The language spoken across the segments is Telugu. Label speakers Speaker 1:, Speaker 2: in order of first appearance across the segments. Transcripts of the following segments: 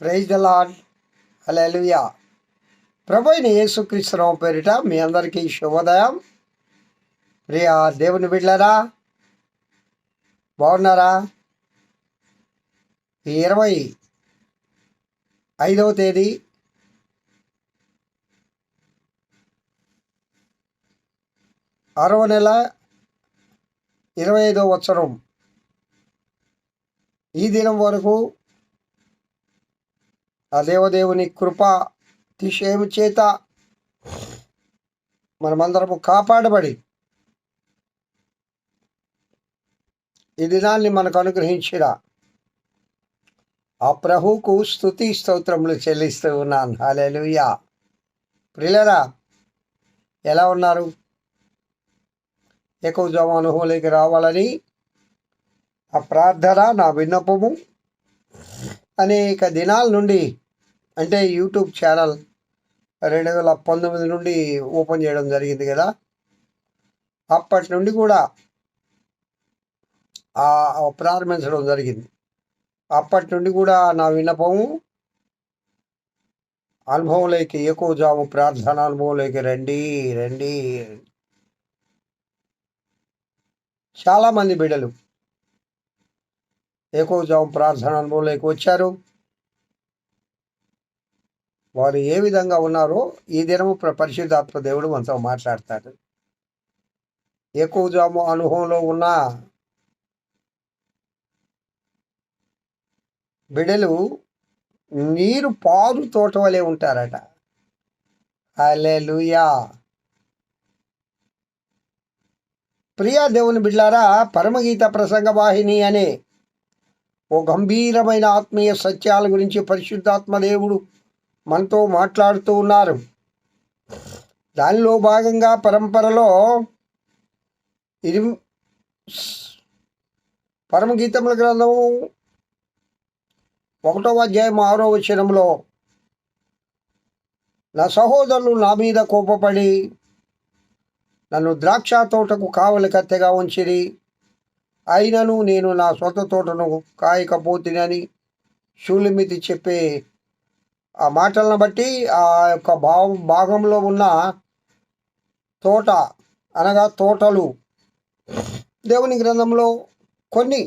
Speaker 1: ప్రైజ్ ద లాడ్ అలెలుయా ప్రభుని యేసుక్రీస్తురావు పేరిట మీ అందరికీ శుభోదయం. ప్రియా దేవుని బిడ్డలారా బాగున్నారా? ఈ ఇరవై ఐదవ తేదీ ఆరవ నెల ఇరవై ఐదవ సంవత్సరం ఈ దినం వరకు ఆ దేవదేవుని కృప తిశయము చేత మనమందరము కాపాడబడి ఈ దినాన్ని మనకు అనుగ్రహించిన ఆ ప్రభువుకు స్థుతి స్తోత్రములు చెల్లిస్తూ ఉన్నాను. హాలేలుయా ప్రియులరా ఎలా ఉన్నారు? ఎక్కువ జమ అనుభవంలోకి రావాలని ఆ ప్రార్థన నా విన్నపము అనేక దినాల నుండి అంటే యూట్యూబ్ ఛానల్ రెండు వేల పంతొమ్మిది నుండి ఓపెన్ చేయడం జరిగింది కదా. అప్పటి నుండి కూడా ప్రారంభించడం జరిగింది. అప్పటి నుండి కూడా నా విన్నపము అనుభవంలోకి ఎక్కువ జాము ప్రార్థన అనుభవంలోకి రండి రండి. చాలామంది బిడ్డలు ఎక్కువ జాము ప్రార్థన అనుభవంలోకి వచ్చారు. వారు ఏ విధంగా ఉన్నారో ఈ దినము ప్ర- పరిశుద్ధాత్మ దేవుడు మనతో మాట్లాడతాడు. ఎక్కువ జాము అనుభవంలో ఉన్న బిడ్డలు నీరు పారు తోట వలె ఉంటారట. అలే లూయా ప్రియా దేవుని బిడ్లారా పరమగీత ప్రసంగ వాహిని అనే ఓ గంభీరమైన ఆత్మీయ సత్యాల గురించి పరిశుద్ధాత్మ దేవుడు మనతో మాట్లాడుతూ ఉన్నారు. దానిలో భాగంగా పరంపరలో ఇది పరమగీతముల గ్రంథము ఒకటో అధ్యాయం ఆరో వచనంలో నా సహోదరులు నా మీద కోపపడి నన్ను ద్రాక్ష తోటకు కావలి కత్తెగా ఉంచిరి. అయినను నేను నా సొంత తోటను కాయకపోతినని షూలిమితి చెప్పే ఆ మాటలను బట్టి ఆ యొక్క భావ భాగంలో ఉన్న తోట అనగా తోటలు. దేవుని గ్రంథంలో కొన్ని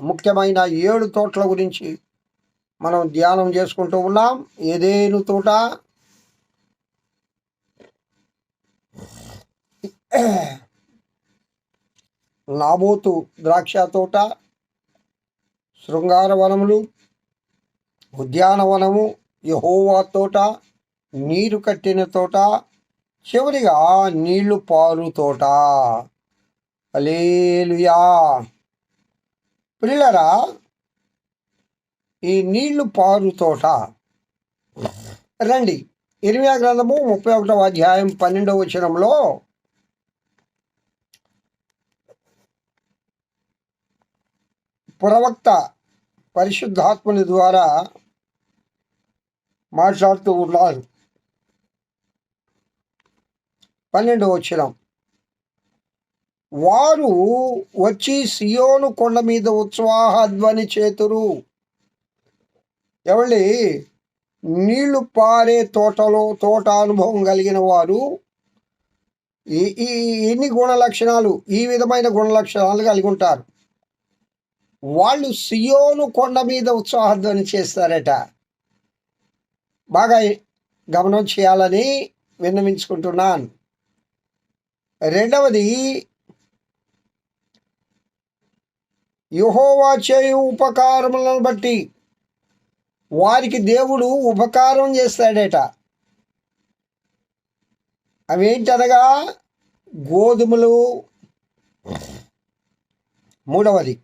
Speaker 1: ముఖ్యమైన ఏడు తోటల గురించి మనం ధ్యానం చేసుకుంటూ ఉన్నాం. ఏదేను తోట? నాబోతు ద్రాక్ష తోట శృంగార వనములు ఉద్యానవనము యహోవా తోట నీరు కట్టిన తోట చివరిగా నీళ్ళు పారు తోట. అలేలుయా పిల్లరా ఈ నీళ్ళు పారు తోట. రండి. ఇరవై గ్రంథము ముప్పై ఒకటవ అధ్యాయం పన్నెండవ వచనంలో ప్రవక్త పరిశుద్ధాత్మని ద్వారా మాట్లాడుతూ ఉన్నారు. పన్నెండు వచ్చినాం వారు వచ్చి సియోను కొండ మీద ఉత్సాహధ్వని చేతురు. ఎవరి నీళ్ళు పారే తోటలో తోట అనుభవం కలిగిన వారు. ఈ ఈ ఎన్ని గుణ లక్షణాలు ఈ విధమైన గుణ లక్షణాలు కలిగి ఉంటారు. వాళ్ళు సియోను కొండ మీద ఉత్సాహధ్వని చేస్తారట. బాగా గమనం చేయాలని విన్నవించుకుంటున్నాను. రెండవది యుహోవా చేయు ఉపకారములను బట్టి వారికి దేవుడు ఉపకారం చేస్తాడట. అవేంటనగా గోధుమలు. మూడవది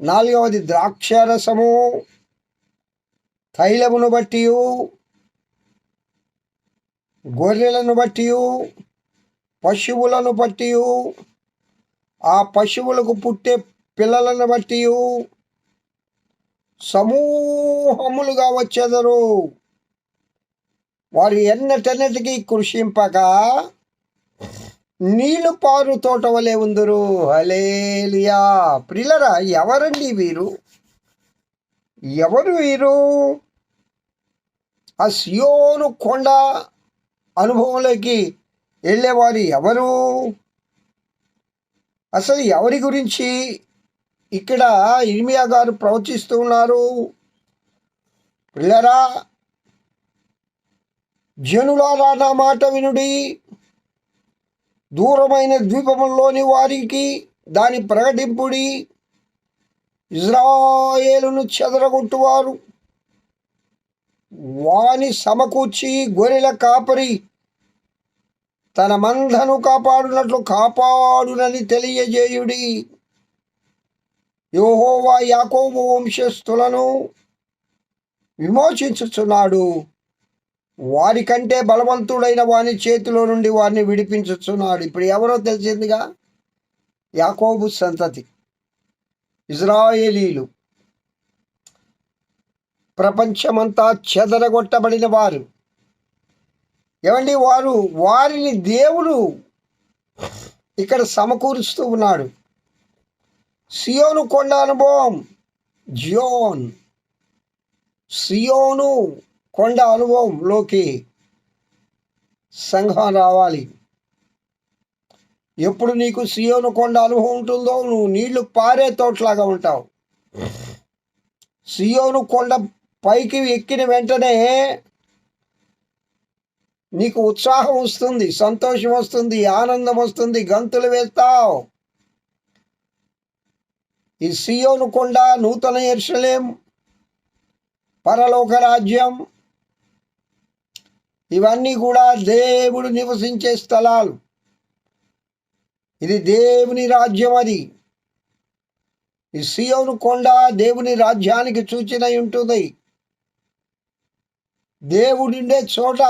Speaker 1: నాలుగవది ద్రాక్షరసము. తైలమును బట్టి గొర్రెలను బట్టి పశువులను బట్టి ఆ పశువులకు పుట్టే పిల్లలను బట్టి సమూహములుగా వచ్చేదరు. వారు ఎన్నటెన్నటికీ కృషింపక నీళ్ళు పారు తోట వలె ఉందరు. హలేలియా ప్రిలరా ఎవరండి వీరు? ఎవరు వీరు? ఆ సియోను కొండ అనుభవంలోకి వెళ్ళేవారు ఎవరు? అసలు ఎవరి గురించి ఇక్కడ ఇర్మియా గారు ప్రవచిస్తూ ఉన్నారు? పిల్లరా జనులారా నా మాట వినుడి. దూరమైన ద్వీపంలోని వారికి దాని ప్రకటింపుడి. ఇజ్రాయేలును చెదరగొట్టువారు. వాని సమకూర్చి గొర్రెల కాపరి తన మందను కాపాడునట్లు కాపాడునని తెలియజేయుడి. యోహోవా యాకోబు వంశస్థులను విమోచించుచున్నాడు. వారికంటే బలవంతుడైన వాని చేతిలో నుండి వారిని విడిపించుచున్నాడు. ఇప్పుడు ఎవరో తెలిసిందిగా? యాకోబు సంతతి. ఇజ్రాయేలీలు. ప్రపంచమంతా చెదరగొట్టబడిన వారు. ఏమండి? వారు వారిని దేవుడు ఇక్కడ సమకూరుస్తూ ఉన్నాడు. సియోను కొండ అనుభవం జియోన్. సియోను కొండ అనుభవంలోకి సంఘం రావాలి. ఎప్పుడు నీకు సియోను కొండ అనుభవం ఉంటుందో నువ్వు నీళ్ళు పారే తోటలాగా ఉంటావు. సియోను కొండ పైకి ఎక్కిన వెంటనే నీకు ఉత్సాహం వస్తుంది సంతోషం వస్తుంది ఆనందం వస్తుంది గంతులు వేస్తావు. ఈ సియోను కొండ నూతన ఎర్షలేం పరలోక రాజ్యం ఇవన్నీ కూడా దేవుడు నివసించే స్థలాలు. ఇది దేవుని రాజ్యం అది. ఈ సియోను కొండ దేవుని రాజ్యానికి సూచన ఉంటుంది దేవుడుండే చోట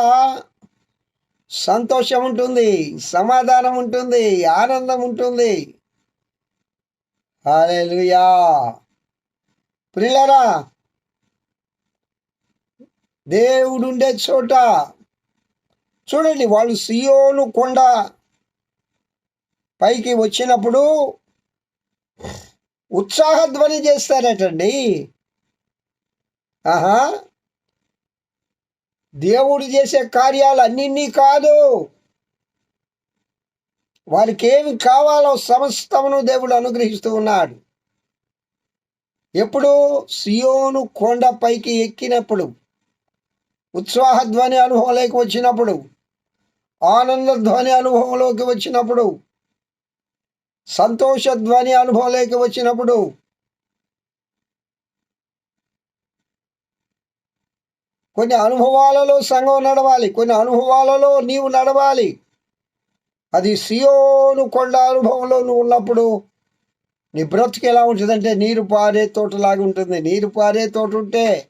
Speaker 1: సంతోషం ఉంటుంది సమాధానం ఉంటుంది ఆనందం ఉంటుంది హాలేలుయా ప్రిలరా దేవుడుండే చోట చూడండి వాళ్ళు సియోను కొండ పైకి వచ్చినప్పుడు ఉత్సాహధ్వని చేస్తారటండి. ఆహా దేవుడు చేసే కార్యాలు అన్నిన్నీ కాదు. వారికి ఏమి కావాలో సమస్తమును దేవుడు అనుగ్రహిస్తూ ఉన్నాడు. ఎప్పుడు సియోను కొండ పైకి ఎక్కినప్పుడు ఉత్సాహధ్వని అనుభవంలోకి వచ్చినప్పుడు ఆనంద ధ్వని అనుభవంలోకి వచ్చినప్పుడు సంతోష ధ్వని అనుభవంలోకి వచ్చినప్పుడు కొన్ని అనుభవాలలో సంఘం నడవాలి కొన్ని అనుభవాలలో నీవు నడవాలి. అది సియోను కొండ అనుభవంలో నువ్వు ఉన్నప్పుడు నీ బ్రతుకు ఎలా ఉంటుందంటే నీరు పారే తోటలాగా ఉంటుంది. నీరు పారే తోట ఉంటే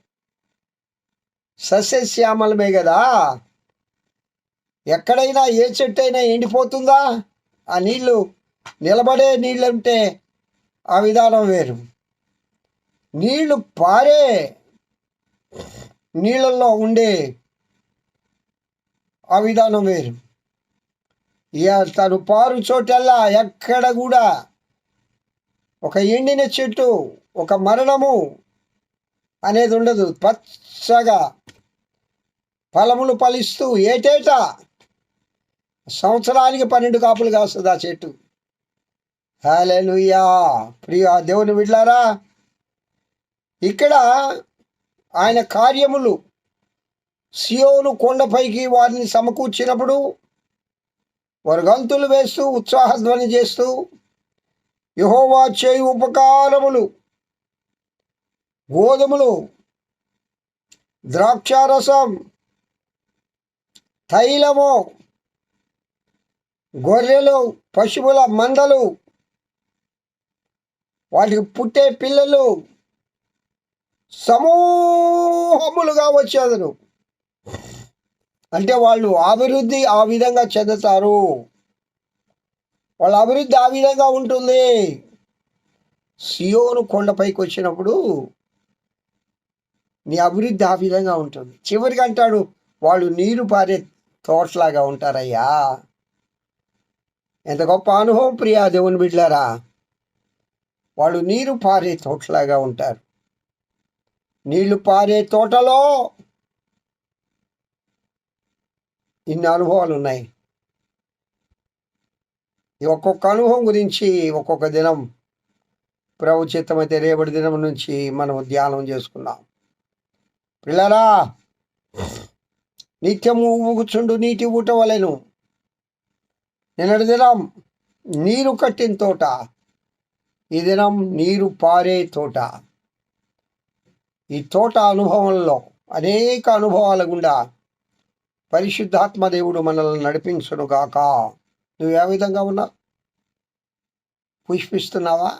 Speaker 1: సస్యశ్యామలమే కదా. ఎక్కడైనా ఏ చెట్టు అయినా ఎండిపోతుందా? ఆ నీళ్ళు నిలబడే నీళ్ళు ఉంటే ఆ విధానం వేరు. నీళ్ళు పారే నీళ్ళల్లో ఉండే ఆ విధానం వేరు. ఇక తను పారు చోటల్లా ఎక్కడ కూడా ఒక ఎండిన చెట్టు ఒక మరణము అనేది ఉండదు. పచ్చగా ఫలములు ఫలిస్తూ ఏటేటా సంవత్సరానికి పన్నెండు కాపులు కాస్తుంది ఆ చెట్టు. హాలెలుయా ప్రియా దేవుని విడ్లారా ఇక్కడ ఆయన కార్యములు సియోను కొండపైకి వారిని సమకూర్చినప్పుడు వారు గంతులు వేస్తూ ఉత్సాహధ్వని చేస్తూ యహోవా చేయి ఉపకారములు గోధుమలు ద్రాక్షారసం తైలము గొర్రెలు పశువుల మందలు వాటికి పుట్టే పిల్లలు సమూహములుగా వచ్చేదను అంటే వాళ్ళు అభివృద్ధి ఆ విధంగా చెందుతారు. వాళ్ళ అభివృద్ధి ఆ విధంగా ఉంటుంది. సియోను కొండపైకి వచ్చినప్పుడు నీ అభివృద్ధి ఆ విధంగా ఉంటుంది. చివరికి అంటాడు వాళ్ళు నీరు పారే తోటలాగా ఉంటారయ్యా. ఎంత గొప్ప అనుభవం ప్రియా దేవుని బిడ్డారా వాళ్ళు నీరు పారే తోటలాగా ఉంటారు. నీళ్ళు పారే తోటలో ఇన్ని అనుభవాలు ఉన్నాయి ఈ ఒక్కొక్క అనుభవం గురించి ఒక్కొక్క దినం ప్రభు చిత్తమైతే రేపటి దినం నుంచి మనం ధ్యానం చేసుకున్నాం. పిల్లరా నిత్యము ఊగుచుండు నీటి ఊట వలెను నిన్నటి దినం నీరు కట్టిన తోట ఈ దినం నీరు పారే తోట. ఈ తోట అనుభవంలో అనేక అనుభవాల గుండా పరిశుద్ధాత్మ దేవుడు మనల్ని నడిపించునుగాక నువ్వు ఏ విధంగా ఉన్నావు పుష్పిస్తున్నావా?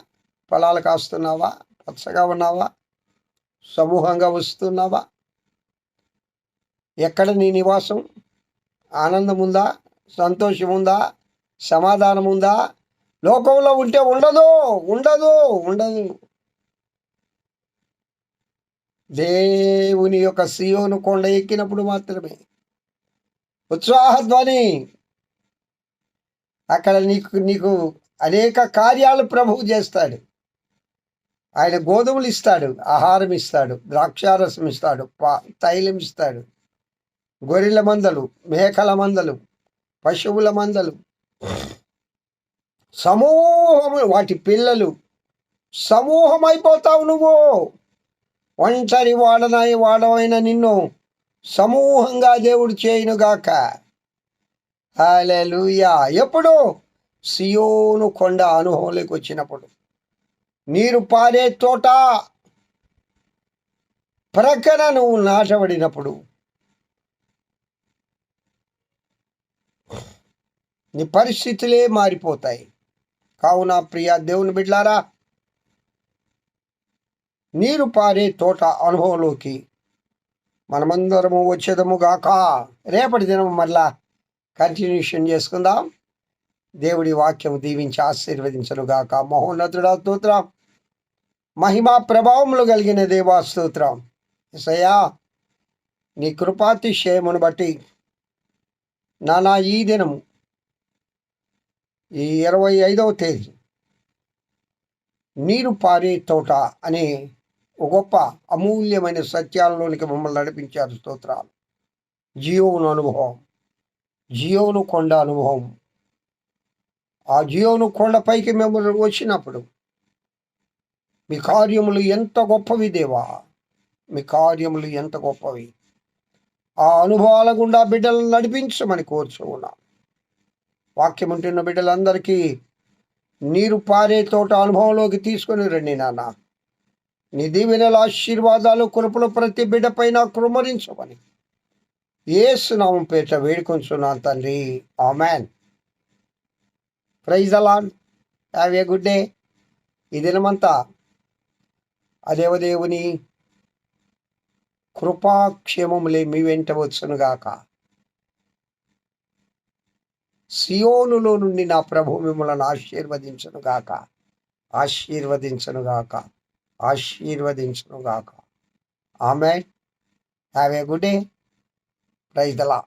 Speaker 1: ఫలాలు కాస్తున్నావా? పచ్చగా ఉన్నావా? సమూహంగా వస్తున్నావా? ఎక్కడ నీ నివాసం? ఆనందం ఉందా సంతోషం ఉందా సమాధానం ఉందా లోకంలో ఉంటే ఉండదు ఉండదు ఉండదు. దేవుని యొక్క సియోను కొండ ఎక్కినప్పుడు మాత్రమే. ఉత్సాహధ్వని. అక్కడ నీకు నీకు అనేక కార్యాలు ప్రభువు చేస్తాడు. ఆయన గోధుమలు ఇస్తాడు ఆహారం ఇస్తాడు ద్రాక్షారసం ఇస్తాడు పా తైలం ఇస్తాడు. గొర్రెల మందలు మేకల మందలు పశువుల మందలు. సమూహము వాటి పిల్లలు సమూహమైపోతావు నువ్వు. ఒంటరి వాడనాయి వాడవైన నిన్ను సమూహంగా దేవుడు చేయునుగాక. హాలూయా ఎప్పుడు సియోను కొండ అనుభవంలోకి వచ్చినప్పుడు నీరు పారే తోట ప్రక్కన నువ్వు నాటబడినప్పుడు నీ పరిస్థితులే మారిపోతాయి. కావున ప్రియ దేవుని బిడ్లారా నీరు పారే తోట అనుభవంలోకి. మనమందరము వచ్చేదము గాక రేపటి దినం మళ్ళా కంటిన్యూషన్ చేసుకుందాం. దేవుడి వాక్యం దీవించి ఆశీర్వదించనుగాక. మహోన్నతుడా స్తోత్రం. మహిమా ప్రభావములు కలిగిన దేవా స్తోత్రం. ఎసయ్యా నీ కృపాతిశయమును బట్టి నానా ఈ దినము ఈ ఇరవై ఐదవ తేదీ నీరు పారే తోట అనే గొప్ప అమూల్యమైన సత్యాలలోనికి మమ్మల్ని నడిపించారు స్తోత్రాలు. జియోను అనుభవం. జియోను కొండ అనుభవం. ఆ జియోను కొండపైకి మేము వచ్చినప్పుడు మీ కార్యములు ఎంత గొప్పవి దేవా? మీ కార్యములు ఎంత గొప్పవి? ఆ అనుభవాల గుండా బిడ్డలను నడిపించమని కోరుచున్నాం వాక్యం ఉంటున్న బిడ్డలందరికీ నీరు పారే తోట అనుభవంలోకి తీసుకొని రండి నాన్న. నీ దీవెనల ఆశీర్వాదాలు కృపలు ప్రతి బిడ్డపైన కృమరించమని ఏసునామం పేట వేడుకొంచున్నాను తండ్రి. ఆమెన్. ప్రైజ్ అలాన్ హ్యావ్ ఏ గుడ్ డే. ఈ దినమంతా అదేవదేవుని కృపాక్షేమములే మీ వెంట వచ్చునుగాక. సియోనులో నుండి నా ప్రభు మిమ్మల్ని ఆశీర్వదించనుగాక. ఆశీర్వదించనుగాక. ఆశీర్వదించునుగాక. Amen have a good day. Praise the Lord